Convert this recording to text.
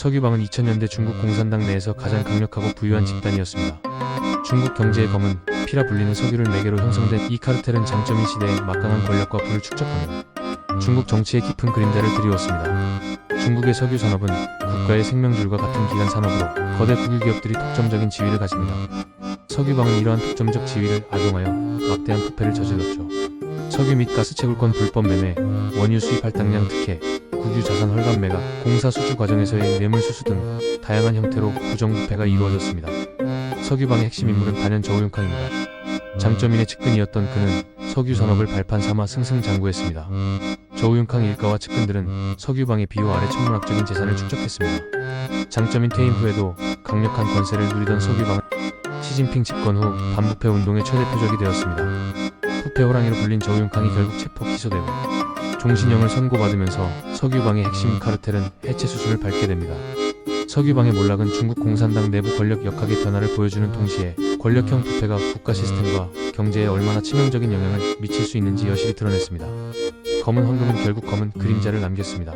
석유방은 2000년대 중국 공산당 내에서 가장 강력하고 부유한 집단이었습니다. 중국 경제의 검은 피라 불리는 석유를 매개로 형성된 이 카르텔은 장점인 시대의 막강한 권력과 부를 축적하며 중국 정치의 깊은 그림자를 드리웠습니다. 중국의 석유 산업은 국가의 생명줄과 같은 기간 산업으로 거대 국유 기업들이 독점적인 지위를 가집니다. 석유방은 이러한 독점적 지위를 악용하여 막대한 부패를 저질렀죠. 석유 및 가스 채굴권 불법 매매, 원유 수입 할당량 특혜, 국유 자산 헐감 매각, 공사 수주 과정에서의 뇌물 수수 등 다양한 형태로 부정부패가 이루어졌습니다. 석유방의 핵심 인물은 단연 저우융캉입니다. 장점인의 측근이었던 그는 석유 산업을 발판 삼아 승승장구했습니다. 저우융캉 일가와 측근들은 석유방의 비호 아래 천문학적인 재산을 축적했습니다. 장점인 퇴임 후에도 강력한 권세를 누리던 석유방은 시진핑 집권 후 반부패 운동의 최대 표적이 되었습니다. 부패 호랑이로 불린 저우융캉이 결국 체포 기소되고 종신형을 선고받으면서 석유방의 핵심 카르텔은 해체 수순을 밟게 됩니다. 석유방의 몰락은 중국 공산당 내부 권력 역학의 변화를 보여주는 동시에 권력형 부패가 국가 시스템과 경제에 얼마나 치명적인 영향을 미칠 수 있는지 여실히 드러냈습니다. 검은 황금은 결국 검은 그림자를 남겼습니다.